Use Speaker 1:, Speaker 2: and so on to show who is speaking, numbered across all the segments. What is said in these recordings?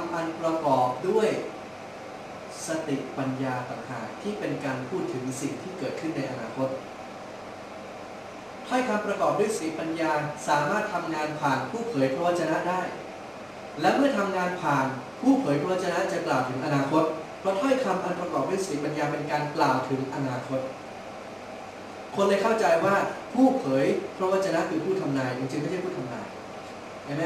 Speaker 1: ำอันประกอบด้วยสติปัญญาต่างหากที่เป็นการพูดถึงสิ่งที่เกิดขึ้นในอนาคตถ้อยคำประกอบด้วยสติปัญญาสามารถทำงานผ่านผู้เผยพระวจนะได้ และเมื่อทำงานผ่านผู้เผยพระวจนะจะกล่าวถึงอนาคต เพราะถ้อยคำอันประกอบด้วยสติปัญญาเป็นการกล่าวถึงอนาคต คนเลยเข้าใจว่าผู้เผยพระวจนะคือผู้ทำนายจริงๆไม่ใช่ผู้ทำนายเห็นไหม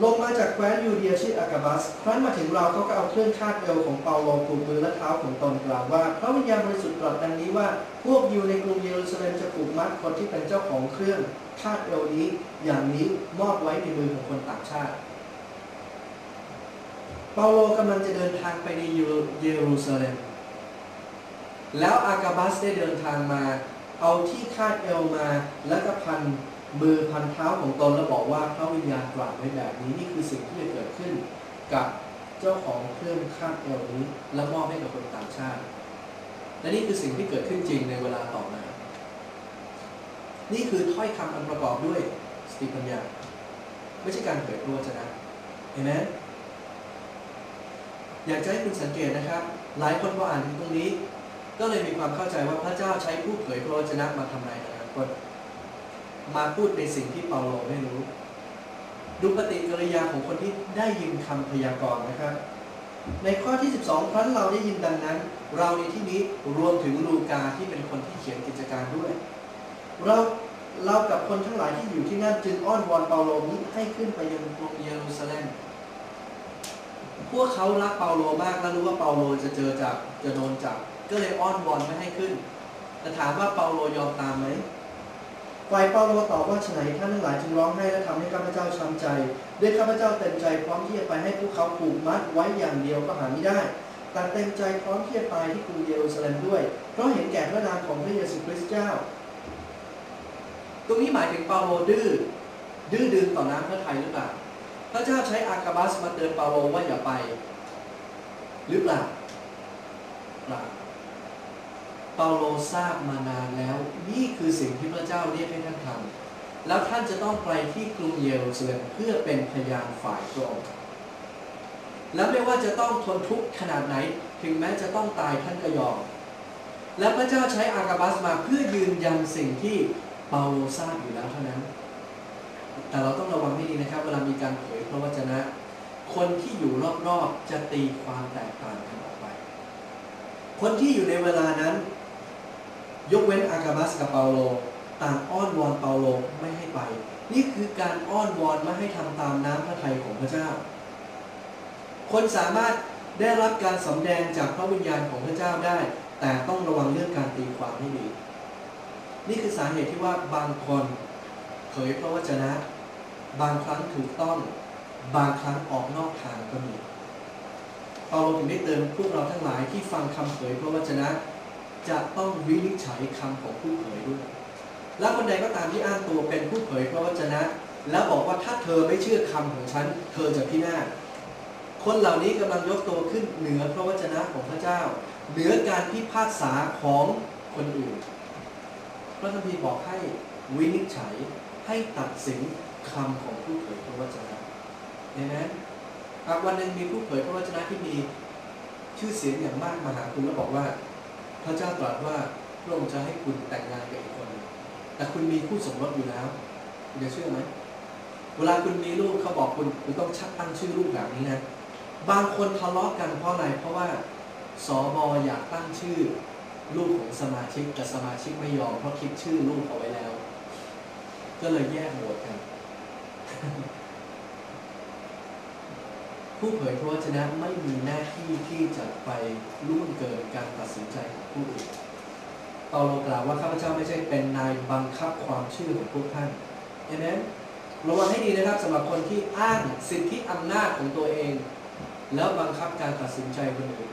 Speaker 1: ลงมาจากแคว้นยูเดียชื่ออากาบัสครั้นมาถึงเราเขาก็เอาเครื่องคาดเอวของเปาโลผูกมือและเท้าของตนกล่าวว่า พระวิญญาณบริสุทธิ์ตรัสดังนี้ว่า พวกยูในกรุงเยรูซาเล็มจะผูกมัดคนที่เป็นเจ้าของเครื่องคาดเอวนี้ อย่างนี้มอบไว้ในมือของคนต่างชาติ เปาโลกำลังจะเดินทางไปในเยรูซาเล็ม แล้วอากาบัสได้เดินทางมา เอาที่คาดเอวมาแล้วก็พัน มือพันเท้าของตนแล้วบอกว่าพระวิญญาณตรัสไว้แบบนี้นี่คือสิ่งที่จะเกิดขึ้นกับเจ้าของเครื่องคาดเอวนี้ และมอบให้กับคนต่างชาติ และนี่คือสิ่งที่เกิดขึ้นจริงในเวลาต่อมา นี่คือถ้อยคำอันประกอบด้วยสติปัญญา ไม่ใช่การเผยพระวจนะเห็นไหมอยากจะให้คุณสังเกตนะครับ หลายคนพออ่านถึงตรงนี้ ก็เลยมีความเข้าใจว่าพระเจ้าใช้ผู้เผยพระวจนะมาทำนายอนาคต มาพูดในสิ่งที่เปาโลไม่รู้ ดูปฏิกิริยาของคนที่ได้ยินคำพยากรณ์นะครับ ในข้อที่ 12 ครั้นเราได้ยินดังนั้น เราในที่นี้รวมถึงลูกาที่เป็นคนที่เขียนกิจการด้วย เราเรากับคนทั้งหลายที่อยู่ที่นั่นจึงอ้อนวอนเปาโลนี้ให้ขึ้นไปยังกรุงเยรูซาเล็มพวกเขารักเปาโลมากและรู้ว่าเปาโลจะเจอจับจะโดนจับก็เลยอ้อนวอนไม่ให้ขึ้นแต่ถามว่าเปาโลยอมตามไหม ฝ่ายเปาโลตอบว่าฉนัยท่านทั้งหลายจึงร้องไห้และทำให้ข้าพเจ้าช้ำใจ ด้วยข้าพเจ้าเต็มใจพร้อมที่จะไปให้พวกเขาผูกมัดไว้อย่างเดียวก็หาไม่ได้แต่เต็มใจพร้อมที่จะตายที่กรุงเยรูซาเล็มด้วย เพราะเห็นแก่พระนามของพระเยซูคริสต์เจ้า ตรงนี้หมายถึงเปาโลดื้อดื้อดึงต่อน้ำพระทัยหรือเปล่า พระเจ้าใช้อากาบัสมาเตือนเปาโลว่าอย่าไป หรือเปล่าเปล่า เปาโลทราบมานานแล้ว นี่คือสิ่งที่พระเจ้าเรียกให้ท่านทำแล้วท่านจะต้องไปที่กรุงเยรูซาเล็มเพื่อเป็นพยานฝ่ายตรงแล้วไม่ว่าจะต้องทนทุกข์ขนาดไหน ถึงแม้จะต้องตายท่านก็ยอมและพระเจ้าใช้อากาบัสมาเพื่อยืนยันสิ่งที่เปาโลทราบอยู่แล้วเท่านั้น แต่เราต้องระวังให้ดีนะครับ เวลามีการเผยพระวจนะ คนที่อยู่รอบๆจะตีความแตกต่างกันออกไป คนที่อยู่ในเวลานั้น ยกเว้นอากาบัสกับเปาโล ต่างอ้อนวอนเปาโลไม่ให้ไป นี่คือการอ้อนวอนไม่ให้ทำตามน้ำพระทัยของพระเจ้า คนสามารถได้รับการสำแดงจากพระวิญญาณของพระเจ้าได้ แต่ต้องระวังเรื่องการตีความให้ดี นี่คือสาเหตุที่ว่าบางคนเผยพระวจนะ บางครั้งถูกต้อง บางครั้งออกนอกทางก็มีเปาโลถึงได้เตือนพวกเราทั้งหลายที่ฟังคำเผยพระวจนะ จะต้องวินิจฉัยคำของผู้เผยด้วย และคนใดก็ตามที่อ้างตัวเป็นผู้เผยพระวจนะ แล้วบอกว่าถ้าเธอไม่เชื่อคำของฉัน เธอจะพินาศคนเหล่านี้กำลังยกตัวขึ้นเหนือพระวจนะของพระเจ้า เหนือการพิพากษาของคนอื่น พระคัมภีร์บอกให้วินิจฉัยให้ตัดสินคำของผู้เผยพระวจนะเห็นไหมหากวันหนึ่งมีผู้เผยพระวจนะที่มีชื่อเสียงอย่างมากมาหาคุณแล้วบอกว่า พระเจ้าตรัสว่าพระองค์จะให้คุณแต่งงานกับอีกคนหนึ่งแต่คุณมีคู่สมรสอยู่แล้ว คุณจะเชื่อไหม เวลาคุณมีลูกเขาบอกคุณ คุณต้องชักตั้งชื่อลูกแบบนี้นะ บางคนทะเลาะกันเพราะอะไร เพราะว่าสอบออยากตั้งชื่อ ลูกของสมาชิกแต่สมาชิกไม่ยอมเพราะคิดชื่อลูกเอาไว้แล้ว ก็เลยแยกโหวตกัน ผู้เผยพระวจนะไม่มีหน้าที่ที่จะไปล่วงเกินการตัดสินใจของ ผู้อื่นเปาโลกล่าวว่าข้าพเจ้าไม่ใช่เป็นนายบังคับความเชื่อของพวกท่านเห็นไหมระวังให้ดีนะครับสำหรับคนที่อ้างสิทธิอำนาจของตัวเอง แล้วบังคับการตัดสินใจคนอื่น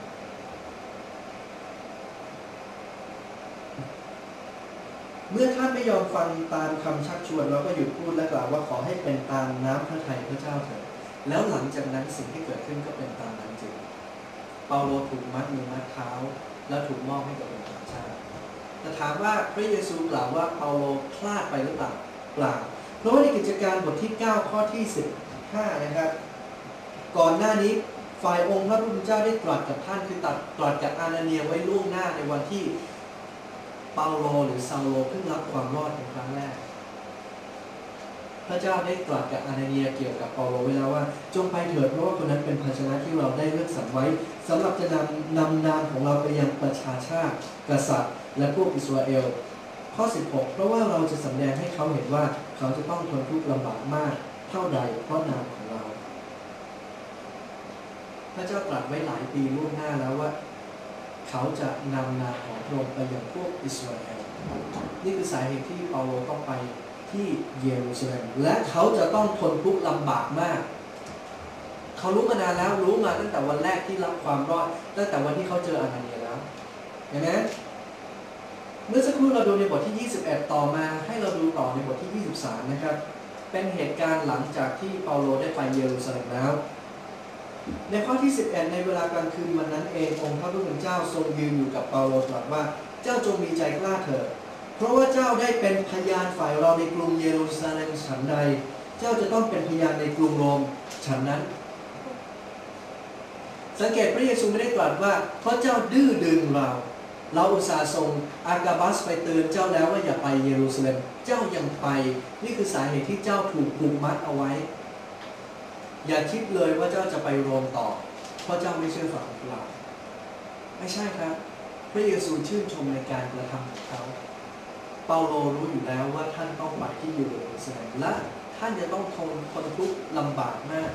Speaker 1: เมื่อท่านไม่ยอมฟังตามคำชักชวนเราก็หยุดพูดและกล่าวว่าขอให้เป็นตามน้ำพระทัยพระเจ้าเถิดแล้วหลังจากนั้นสิ่งที่เกิดขึ้นก็เป็นตามนั้นจริงเปาโลถูกมัดมือมัดเท้า แล้วถูกมอบให้กับองค์ต่างชาติแต่ถามว่าพระเยซูกล่าวว่าเปาโลพลาดไปหรือเปล่าเปล่าเพราะว่าในกิจการบทที่ 9 ข้อที่ 15 นะครับ ก่อนหน้านี้ฝ่ายองค์พระผู้เป็นเจ้าได้ตรัสกับท่านคือตัดตรัสกับอานาเนียไว้ล่วงหน้าในวันที่เปาโลหรือซาโลเพิ่งรับความรอดเป็นครั้งแรก พระเจ้าได้ตรัสกับอานาเนียเกี่ยวกับเปาโลไว้แล้วว่า จงไปเถิดเพราะว่าคนนั้นเป็นภาชนะที่เราได้เลือกสรรไว้สำหรับจะนำนำนามของเราไปยังประชาชาติกษัตริย์ และพวกอิสราเอลข้อ 16 เพราะว่าเราจะสำแดงให้เขาเห็นว่าเขาจะต้องทนทุกข์ลำบากมากเท่าใดเพราะนามของเรา พระเจ้าตรัสไว้หลายปีล่วงหน้าแล้วว่า เขาจะนำนามของพระองค์ไปยังพวกอิสราเอลนี่คือสาเหตุที่เปาโลต้องไป ที่เยรูซาเล็มและเขาจะต้องทนทุกข์ลำบากมาก เขารู้มานานแล้วรู้มาตั้งแต่วันแรกที่รับความรอด ตั้งแต่วันที่เขาเจออานาเนียแล้วเห็นไหมเมื่อสักครู่เราดูในบทที่ 21 ต่อมาให้เราดูต่อในบทที่ 23 นะครับ เป็นเหตุการณ์หลังจากที่เปาโลได้ไปเยรูซาเล็มแล้ว ในข้อที่ 11 ในเวลากลางคืนวันนั้นเององค์พระผู้เป็นเจ้าทรงยืนอยู่กับเปาโลตรัสว่าเจ้าจงมีใจกล้าเถิด เพราะว่าเจ้าได้เป็นพยานฝ่ายเราในกรุงเยรูซาเล็มฉันใด เจ้าจะต้องเป็นพยานในกรุงโรมฉันนั้น สังเกตพระเยซูไม่ได้ตรัสว่า เพราะเจ้าดื้อดึงเรา เราอุตส่าห์ส่งอากาบัสไปเตือนเจ้าแล้วว่าอย่าไปเยรูซาเล็ม เจ้ายังไป นี่คือสาเหตุที่เจ้าถูกผูกมัดเอาไว้ อย่าคิดเลยว่าเจ้าจะไปโรมต่อ เพราะเจ้าไม่เชื่อฟังเรา ไม่ใช่ครับ พระเยซูชื่นชมในการกระทำของเขา เปาโลรู้อยู่แล้วว่าท่านต้องไปที่เยรูซาเล็มและท่านจะต้องทนทนทุกข์ลำบากมาก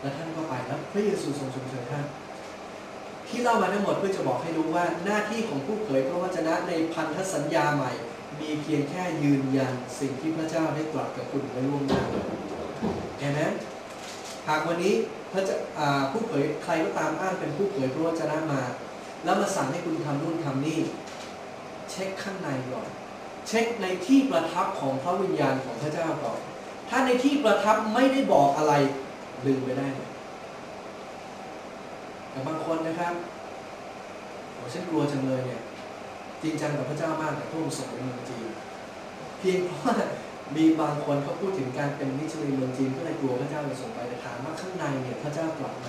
Speaker 1: และท่านก็ไปแล้วพระเยซูทรงชมเชยท่านที่เล่ามาทั้งหมดเพื่อจะบอกให้รู้ว่าหน้าที่ของผู้เผยพระวจนะในพันธสัญญาใหม่ มีเพียงแค่ยืนยันสิ่งที่พระเจ้าได้ตรัสกับคุณไว้ล่วงหน้าเห็นไหมหากวันนี้พระเจ้าอ่าผู้เผยใครก็ตามอ้างเป็นผู้เผยพระวจนะมา แล้วมาสั่งให้คุณทำนู่นทำนี่ ช็คข้างในก่อน เช็คในที่ประทับของพระวิญญาณของพระเจ้าก่อน ถ้าในที่ประทับไม่ได้บอกอะไรลืมไปได้เลยแต่บางคนนะครับโอ้ฉันกลัวจังเลยเนี่ยจริงจังกับพระเจ้ามากแต่ทุ่มส่งในเมืองจีนเพียงเพราะว่ามีบางคนเขาพูดถึงการเป็นมิชลินเมืองจีนก็เลยกลัวพระเจ้าจะส่งไปแต่ถามว่าข้างในเนี่ยพระเจ้ากลับไหม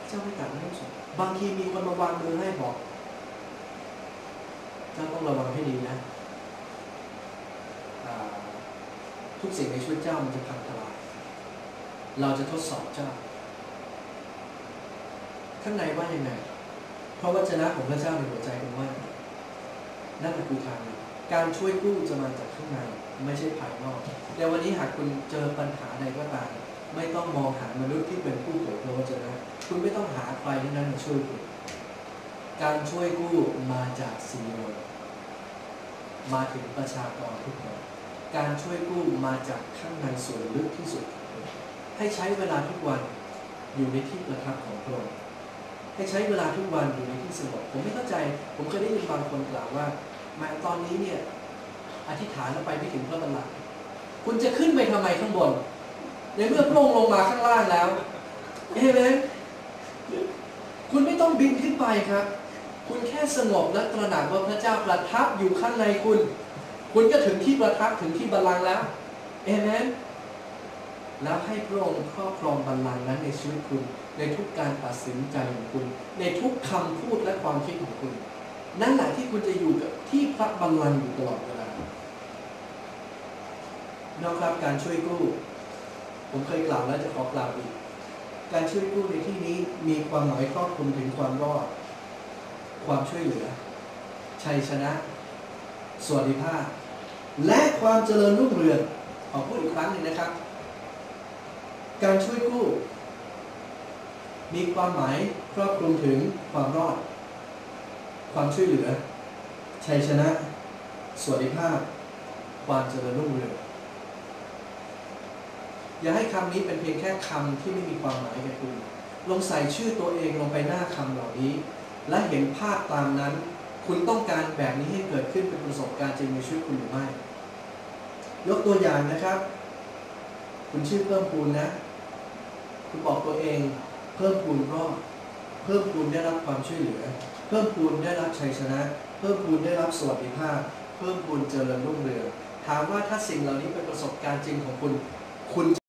Speaker 1: พระเจ้าไม่กลับไม่ส่งบางทีมีคนมาวางมือให้บอก เจ้าต้องระวังให้ดีนะทุกสิ่งในชีวิตเจ้ามันจะพังทลาย เราจะทดสอบเจ้า ข้างในว่ายังไง เพราะวจนะของพระเจ้าในหัวใจเป็นว่า นั่นคือทางการช่วยกู้จะมาจากข้างในไม่ใช่ภายนอก แต่วันนี้หากคุณเจอปัญหาใดก็ตาม ไม่ต้องมองหามนุษย์ที่เป็นผู้เผยพระวจนะ คุณไม่ต้องหาใครทั้งนั้นมาช่วยคุณ การช่วยกู้มาจากซีโอนมาถึงประชากรทุกคน การช่วยกู้มาจากข้างในส่วนลึกที่สุด ให้ใช้เวลาทุกวันอยู่ในที่ประทับของพระองค์ให้ใช้เวลาทุกวันอยู่ในที่สงบผมไม่เข้าใจ ผมเคยได้ยินบางคนกล่าวว่าแมาตอนนี้เนี่ยอธิษฐานแล้วไปไม่ถึงพระบัลลังก์คุณจะขึ้นไปทำไมข้างบน ในเมื่อพระองค์ลงมาข้างล่างแล้วเห็นไหมคุณไม่ต้องบินขึ้นไปครับ คุณแค่สงบและตระหนักว่าพระเจ้าประทับอยู่ข้างในคุณ คุณก็ถึงที่ประทับถึงที่บัลลังก์แล้วเอเมนแล้วให้พระองค์ครอบครองบัลลังก์นั้นในชีวิตคุณ ในทุกการตัดสินใจของคุณ ในทุกคำพูดและความคิดของคุณ นั่นแหละที่คุณจะอยู่กับที่พระบัลลังก์อยู่ตลอดเวลานอกจากการช่วยกู้ ผมเคยกล่าวแล้วจะขอกล่าวอีก การช่วยกู้ในที่นี้มีความหมายครอบคลุมถึงความรอด ความช่วยเหลือ ชัยชนะ สวัสดิภาพ และความเจริญรุ่งเรืองขอพูดอีกครั้งหนึ่งนะครับ การช่วยกู้ มีความหมายครอบคลุมถึงความรอด ความช่วยเหลือ ชัยชนะ สวัสดิภาพ ความเจริญรุ่งเรืองอย่าให้คำนี้เป็นเพียงแค่คำที่ไม่มีความหมายแก่คุณลองใส่ชื่อตัวเองลงไปหน้าคำเหล่านี้ และเห็นภาพตามนั้น คุณต้องการแบบนี้ให้เกิดขึ้นเป็นประสบการณ์จริงในชีวิตคุณหรือไม่ ยกตัวอย่างนะครับ คุณชื่อเพิ่มพูนนะ คุณบอกตัวเอง เพิ่มพูนรอดเพิ่มพูนได้รับความช่วยเหลือ เพิ่มพูนได้รับชัยชนะ เพิ่มพูนได้รับสวัสดิภาพ เพิ่มพูนเจริญรุ่งเรืองถามว่าถ้าสิ่งเหล่านี้เป็นประสบการณ์จริงของคุณคุณ